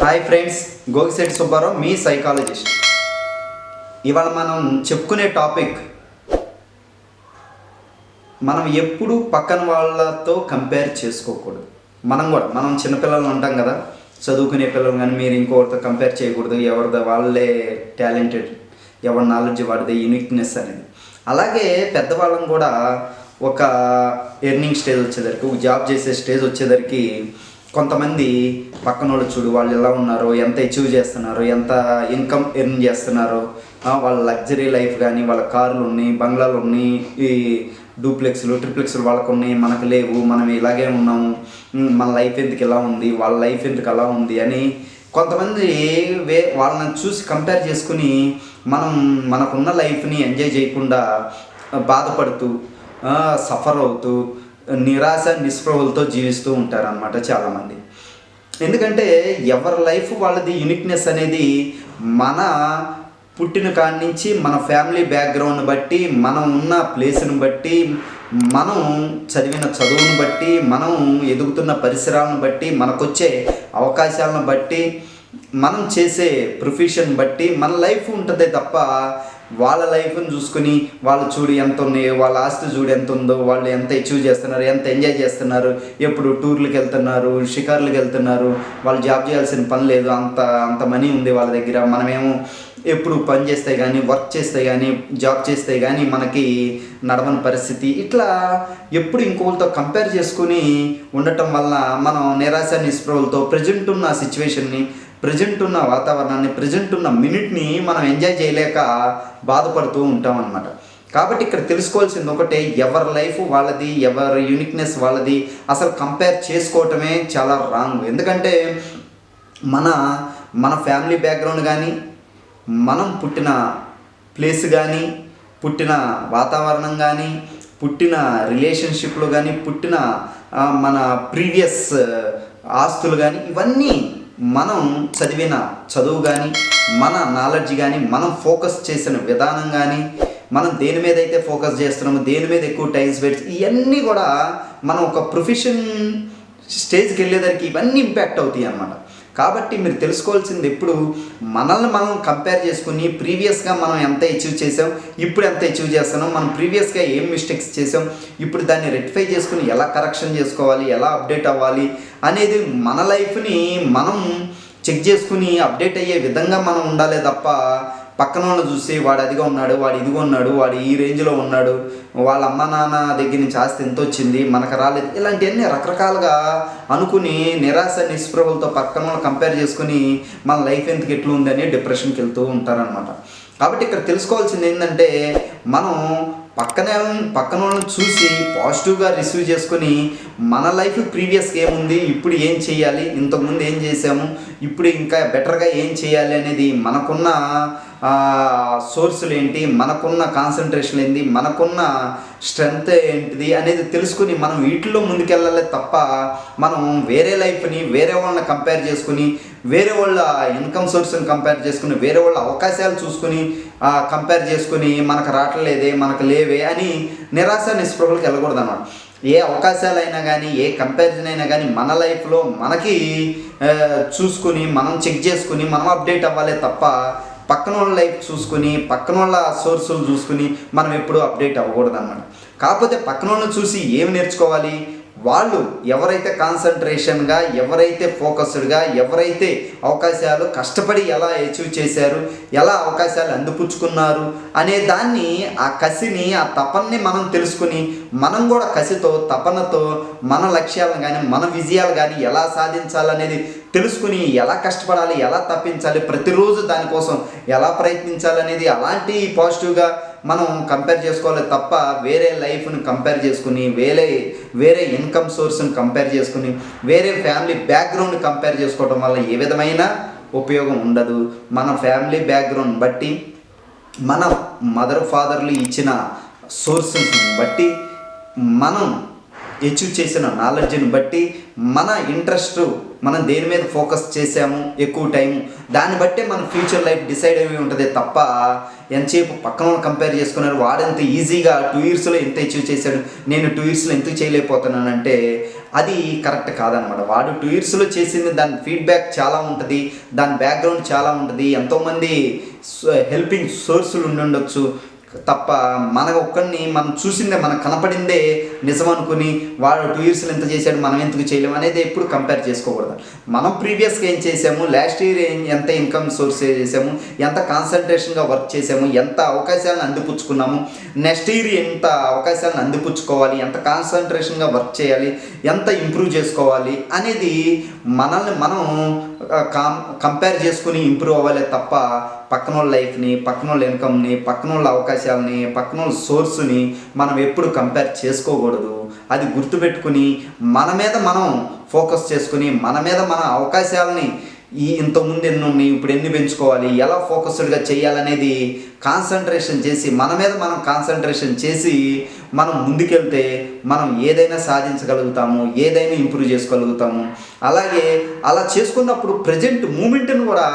Hi friends Gogisetti Subbarao మీ psychologist ఇవాళ మనం చెప్పుకునే టాపిక్ మనం ఎప్పుడు పక్కన వాళ్ళతో కంపేర్ చేసుకోకూడదు. మనం కూడా మనం చిన్నపిల్లలు ఉంటాం కదా చదువుకునే పిల్లలు కానీ మీరు ఇంకొకరితో కంపేర్ చేయకూడదు ఎవరిదో వాళ్ళే టాలెంటెడ్ ఎవరి నాలెడ్జ్ వాడిదే యూనిక్నెస్ అనేది. అలాగే పెద్దవాళ్ళం కూడా ఒక ఎర్నింగ్ స్టేజ్ వచ్చేసరికి జాబ్ చేసే స్టేజ్ వచ్చేసరికి కొంతమంది పక్కన వాళ్ళు చూడు వాళ్ళు ఎలా ఉన్నారో ఎంత అచీవ్ చేస్తున్నారు ఎంత ఇన్కమ్ ఎర్న్ చేస్తున్నారో వాళ్ళ లగ్జరీ లైఫ్ కానీ వాళ్ళ కార్లు ఉన్నాయి బంగ్లాలు ఉన్నాయి ఈ డూప్లెక్స్లు ట్రిప్లెక్స్లు వాళ్ళకు ఉన్నాయి మనకు లేవు మనం ఇలాగే ఉన్నాము మన లైఫ్ ఎందుకు ఇలా ఉంది వాళ్ళ లైఫ్ ఎందుకు అలా ఉంది అని కొంతమంది వే వాళ్ళని చూసి కంపేర్ చేసుకుని మనం మనకున్న లైఫ్ని ఎంజాయ్ చేయకుండా బాధపడుతూ సఫర్ అవుతూ నిరాశ నిస్పృహలతో జీవిస్తూ ఉంటారనమాట చాలామంది. ఎందుకంటే ఎవరి లైఫ్ వాళ్ళది యూనిక్నెస్ అనేది మన పుట్టిన కాడి నుంచి మన ఫ్యామిలీ బ్యాక్గ్రౌండ్ బట్టి మనం ఉన్న ప్లేస్ని బట్టి మనం చదివిన చదువును బట్టి మనం ఎదుగుతున్న పరిసరాలను బట్టి మనకొచ్చే అవకాశాలను బట్టి మనం చేసే ప్రొఫెషన్ బట్టి మన లైఫ్ ఉంటుంది తప్ప వాళ్ళ లైఫ్ని చూసుకుని వాళ్ళు చూడు ఎంత ఉంది వాళ్ళ ఆస్తి చూడు ఎంత ఉందో వాళ్ళు ఎంత అచీవ్ చేస్తున్నారు ఎంత ఎంజాయ్ చేస్తున్నారు ఎప్పుడు టూర్లకు వెళ్తున్నారు షికార్లకు వెళ్తున్నారు వాళ్ళు జాబ్ చేయాల్సిన పని లేదు అంత అంత మనీ ఉంది వాళ్ళ దగ్గర. మనమేమో ఎప్పుడు పని చేస్తే కానీ వర్క్ చేస్తే కానీ జాబ్ చేస్తే కానీ మనకి నడవని పరిస్థితి. ఇట్లా ఎప్పుడు ఇంకొకరితో కంపేర్ చేసుకుని ఉండటం వల్ల మనం నిరాశ నిస్పృహలతో ప్రజెంట్ ఉన్న సిచ్యువేషన్ని ప్రజెంట్ ఉన్న వాతావరణాన్ని ప్రజెంట్ ఉన్న మినిట్ని మనం ఎంజాయ్ చేయలేక బాధపడుతూ ఉంటాం అనమాట కాబట్టి ఇక్కడ తెలుసుకోవాల్సింది ఒకటే ఎవరి లైఫ్ వాళ్ళది ఎవరి యూనిక్నెస్ వాళ్ళది అసలు కంపేర్ చేసుకోవటమే చాలా రాంగ్ ఎందుకంటే మన మన ఫ్యామిలీ బ్యాక్గ్రౌండ్ కానీ మనం పుట్టిన ప్లేస్ కానీ పుట్టిన వాతావరణం కానీ పుట్టిన రిలేషన్షిప్లు కానీ పుట్టిన మన ప్రీవియస్ ఆస్తులు కానీ ఇవన్నీ మనం చదివిన చదువు కానీ మన నాలెడ్జ్ కానీ మనం ఫోకస్ చేసిన విధానం కానీ మనం దేని మీద అయితే ఫోకస్ చేస్తున్నామో దేని మీద ఎక్కువ టైం స్పెండ్ ఇవన్నీ కూడా మనం ఒక ప్రొఫెషన్ స్టేజ్కి వెళ్ళేదానికి ఇవన్నీ ఇంపాక్ట్ అవుతాయి అన్నమాట. కాబట్టి మీరు తెలుసుకోవాల్సింది ఎప్పుడు మనల్ని మనం కంపేర్ చేసుకుని ప్రీవియస్గా మనం ఎంత అచీవ్ చేసాం ఇప్పుడు ఎంత అచీవ్ చేస్తున్నాం మనం ప్రీవియస్గా ఏం మిస్టేక్స్ చేసాం ఇప్పుడు దాన్ని రెక్టిఫై చేసుకుని ఎలా కరెక్షన్ చేసుకోవాలి ఎలా అప్డేట్ అవ్వాలి అనేది మన లైఫ్ని మనం చెక్ చేసుకుని అప్డేట్ అయ్యే విధంగా మనం ఉండాలి తప్ప పక్కన వాళ్ళు చూసి వాడు అదిగా ఉన్నాడు వాడు ఇదిగో ఉన్నాడు వాడు ఈ రేంజ్లో ఉన్నాడు వాళ్ళ అమ్మ నాన్న దగ్గర నుంచి ఆస్తి ఎంత వచ్చింది మనకు రాలేదు ఇలాంటివన్నీ రకరకాలుగా అనుకుని నిరాశ నిస్పృహలతో పక్కన వాళ్ళు కంపేర్ చేసుకుని మన లైఫ్ ఎందుకు ఎట్లా ఉందని డిప్రెషన్కి వెళ్తూ ఉంటారనమాట కాబట్టి ఇక్కడ తెలుసుకోవాల్సింది ఏంటంటే మనం పక్కనే పక్కన వాళ్ళని చూసి పాజిటివ్గా రిసీవ్ చేసుకొని మన లైఫ్ ప్రీవియస్గా ఏముంది ఇప్పుడు ఏం చేయాలి ఇంతకుముందు ఏం చేసాము ఇప్పుడు ఇంకా బెటర్గా ఏం చేయాలి అనేది మనకున్న సోర్సులు ఏంటి మనకున్న కాన్సన్ట్రేషన్ ఏంటి మనకున్న స్ట్రెంగ్త్ ఏంటిది అనేది తెలుసుకుని మనం వీటిలో ముందుకెళ్ళాలి తప్ప మనం వేరే లైఫ్ని వేరే వాళ్ళని కంపేర్ చేసుకుని వేరే వాళ్ళ ఇన్కమ్ సోర్స్ని కంపేర్ చేసుకుని వేరే వాళ్ళ అవకాశాలు చూసుకుని కంపేర్ చేసుకుని మనకు రావట్లేదే మనకు లేవే అని నిరాశ నిస్పృహలకు వెళ్ళకూడదు అన్నమాట ఏ అవకాశాలైనా కానీ ఏ కంపారిజన్ అయినా కానీ మన లైఫ్లో మనకి చూసుకుని మనం చెక్ చేసుకుని మనం అప్డేట్ అవ్వాలి తప్ప పక్కన వాళ్ళ లైఫ్ చూసుకుని పక్కన వాళ్ళ సోర్సులు చూసుకుని మనం ఎప్పుడూ అప్డేట్ అవ్వకూడదు అన్నమాట కాకపోతే పక్కన వాళ్ళని చూసి ఏమి నేర్చుకోవాలి? వాళ్ళు ఎవరైతే కాన్సన్ట్రేషన్గా ఎవరైతే ఫోకస్డ్గా ఎవరైతే అవకాశాలు కష్టపడి ఎలా అచీవ్ చేశారు ఎలా అవకాశాలు అందిపుచ్చుకున్నారు అనే దాన్ని ఆ కసిని ఆ తపన్ని మనం తెలుసుకుని మనం కూడా కసితో తపనతో మన లక్ష్యాలను కానీ మన విజయాలు కానీ ఎలా సాధించాలనేది తెలుసుకుని ఎలా కష్టపడాలి ఎలా తప్పించాలి ప్రతిరోజు దానికోసం ఎలా ప్రయత్నించాలనేది అలాంటి పాజిటివ్గా మనం కంపేర్ చేసుకోవాలి తప్ప వేరే లైఫ్ని కంపేర్ చేసుకుని వేరే వేరే ఇన్కమ్ సోర్స్ని కంపేర్ చేసుకుని వేరే ఫ్యామిలీ బ్యాక్గ్రౌండ్ కంపేర్ చేసుకోవడం వల్ల ఏ విధమైన ఉపయోగం ఉండదు. మన ఫ్యామిలీ బ్యాక్గ్రౌండ్ బట్టి మన మదర్ ఫాదర్లు ఇచ్చిన సోర్సెస్ని బట్టి మనం అచీవ్ చేసిన నాలెడ్జ్ని బట్టి మన ఇంట్రెస్ట్ మనం దేని మీద ఫోకస్ చేసాము ఎక్కువ టైం దాన్ని బట్టే మన ఫ్యూచర్ లైఫ్ డిసైడ్ అయి ఉంటుంది తప్ప ఎంతసేపు పక్కన వాళ్ళు కంపేర్ చేసుకున్నారు వాడెంత ఈజీగా టూ ఇయర్స్లో ఎంత అచీవ్ చేశాడు నేను టూ ఇయర్స్లో ఎందుకు చేయలేకపోతున్నానంటే అది కరెక్ట్ కాదనమాట. వాడు టూ ఇయర్స్లో చేసింది దాని ఫీడ్బ్యాక్ చాలా ఉంటుంది దాని బ్యాక్గ్రౌండ్ చాలా ఉంటుంది ఎంతోమంది హెల్పింగ్ సోర్సులు ఉండి ఉండొచ్చు తప్ప మన ఒక్కడిని మనం చూసిందే మనకు కనపడిందే నిజం అనుకుని వాడు టూ ఇయర్స్లో ఎంత చేశాడు మనం ఎందుకు చేయలేము అనేది ఎప్పుడు కంపేర్ చేసుకోకూడదు. మనం ప్రీవియస్గా ఏం చేసాము లాస్ట్ ఇయర్ ఏం ఎంత ఇన్కమ్ సోర్స్ చేసాము ఎంత కాన్సన్ట్రేషన్గా వర్క్ చేసాము ఎంత అవకాశాలను అందిపుచ్చుకున్నాము నెక్స్ట్ ఇయర్ ఎంత అవకాశాలను అందిపుచ్చుకోవాలి ఎంత కాన్సన్ట్రేషన్గా వర్క్ చేయాలి ఎంత ఇంప్రూవ్ చేసుకోవాలి అనేది మనల్ని మనం కాం కంపేర్ చేసుకుని ఇంప్రూవ్ అవ్వాలి తప్ప పక్కన వాళ్ళ లైఫ్ని పక్కన వాళ్ళ ఇన్కమ్ని పక్కన వాళ్ళ అవకాశాలని పక్కన వాళ్ళ సోర్స్ని మనం ఎప్పుడు కంపేర్ చేసుకోకూడదు. అది గుర్తుపెట్టుకుని మన మీద మనం ఫోకస్ చేసుకుని మన మీద మన అవకాశాలని ఈ ఇంతకుముందు ఎన్ని ఉన్నాయి ఇప్పుడు ఎన్ని పెంచుకోవాలి ఎలా ఫోకస్డ్గా చేయాలనేది కాన్సన్ట్రేషన్ చేసి మన మీద మనం కాన్సన్ట్రేషన్ చేసి మనం ముందుకెళ్తే మనం ఏదైనా సాధించగలుగుతాము ఏదైనా ఇంప్రూవ్ చేసుకోగలుగుతాము. అలాగే అలా చేసుకున్నప్పుడు ప్రజెంట్ మూమెంట్ని కూడా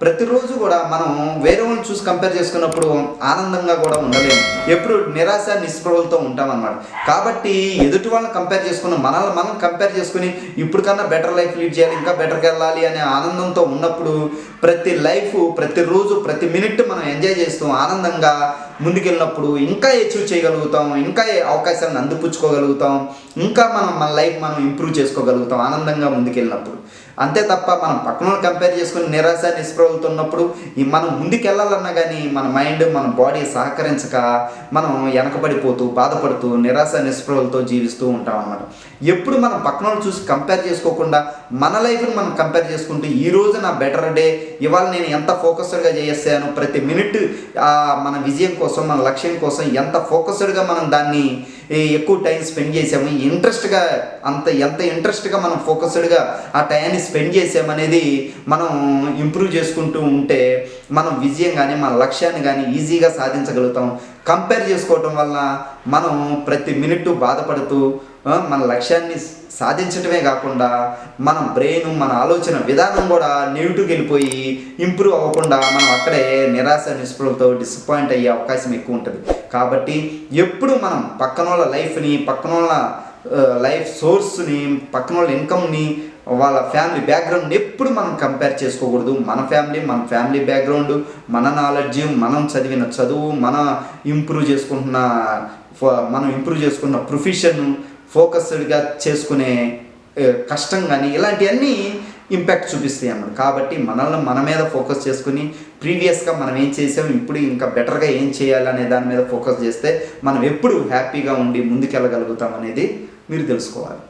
ప్రతిరోజు కూడా మనం వేరే వాళ్ళని చూసి కంపేర్ చేసుకున్నప్పుడు ఆనందంగా కూడా ఉండలేము. ఎప్పుడు నిరాశ నిస్పృహలతో ఉంటామన్నమాట. కాబట్టి ఎదుటి వాళ్ళని కంపేర్ చేసుకున్న మనల్ని మనం కంపేర్ చేసుకుని ఇప్పుడు కన్నా బెటర్ లైఫ్ లీడ్ చేయాలి ఇంకా బెటర్కి వెళ్ళాలి అనే ఆనందంతో ఉన్నప్పుడు ప్రతి లైఫ్ ప్రతిరోజు ప్రతి మినిట్ మనం ఎంజాయ్ చేస్తూ ఆనందంగా ముందుకెళ్ళినప్పుడు ఇంకా అచీవ్ చేయగలుగుతాం ఇంకా అవకాశాలను అందిపుచ్చుకోగలుగుతాం ఇంకా మనం మన లైఫ్ మనం ఇంప్రూవ్ చేసుకోగలుగుతాం ఆనందంగా ముందుకెళ్ళినప్పుడు. అంతే తప్ప మనం పక్కన కంపేర్ చేసుకుని నిరాశ నిస్పృహలతో ఉన్నప్పుడు ఈ మనం ముందుకెళ్ళాలన్నా కానీ మన మైండ్ మన బాడీ సహకరించక మనం వెనకబడిపోతూ బాధపడుతూ నిరాశ నిస్పృహలతో జీవిస్తూ ఉంటాం అన్నమాట. ఎప్పుడు మనం పక్కన చూసి కంపేర్ చేసుకోకుండా మన లైఫ్ని మనం కంపేర్ చేసుకుంటూ ఈ రోజు నా బెటర్ డే ఇవాళ నేను ఎంత ఫోకస్డ్గా చేసాను ప్రతి మినిట్ మన విజయం కోసం మన లక్ష్యం కోసం ఎంత ఫోకస్డ్గా మనం దాన్ని ఎక్కువ టైం స్పెండ్ చేసాము ఇంట్రెస్ట్గా అంత ఎంత ఇంట్రెస్ట్గా మనం ఫోకస్డ్గా ఆ టైంని స్పెండ్ చేసామనేది మనం ఇంప్రూవ్ చేసుకుంటాం ఉంటే మనం విజయం కానీ మన లక్ష్యాన్ని కానీ ఈజీగా సాధించగలుగుతాం. కంపేర్ చేసుకోవటం వల్ల మనం ప్రతి మినిట్ బాధపడుతూ మన లక్ష్యాన్ని సాధించటమే కాకుండా మన బ్రెయిన్ మన ఆలోచన విధానం కూడా నెగిటివ్కి వెళ్ళిపోయి ఇంప్రూవ్ అవ్వకుండా మనం అక్కడే నిరాశ నిస్పృహతో డిసప్పాయింట్ అయ్యే అవకాశం ఎక్కువ ఉంటుంది. కాబట్టి ఎప్పుడు మనం పక్కన వాళ్ళ లైఫ్ని పక్కన వాళ్ళ లైఫ్ సోర్స్ని పక్కన వాళ్ళ ఇన్కమ్ని వాళ్ళ ఫ్యామిలీ బ్యాక్గ్రౌండ్ ఎప్పుడు మనం కంపేర్ చేసుకోకూడదు. మన ఫ్యామిలీ మన ఫ్యామిలీ బ్యాక్గ్రౌండ్ మన నాలెడ్జ్ మనం చదివిన చదువు మన ఇంప్రూవ్ చేసుకుంటున్న మనం ఇంప్రూవ్ చేసుకున్న ప్రొఫెషన్ ఫోకస్డ్గా చేసుకునే కష్టం కానీ ఇలాంటివన్నీ ఇంపాక్ట్ చూపిస్తాయి అన్నమాట. కాబట్టి మనల్ని మన మీద ఫోకస్ చేసుకుని ప్రీవియస్గా మనం ఏం చేసాం ఇప్పుడు ఇంకా బెటర్గా ఏం చేయాలి అనే దాని మీద ఫోకస్ చేస్తే మనం ఎప్పుడు హ్యాపీగా ఉండి ముందుకెళ్ళగలుగుతాం అనేది మీరు తెలుసుకోవాలి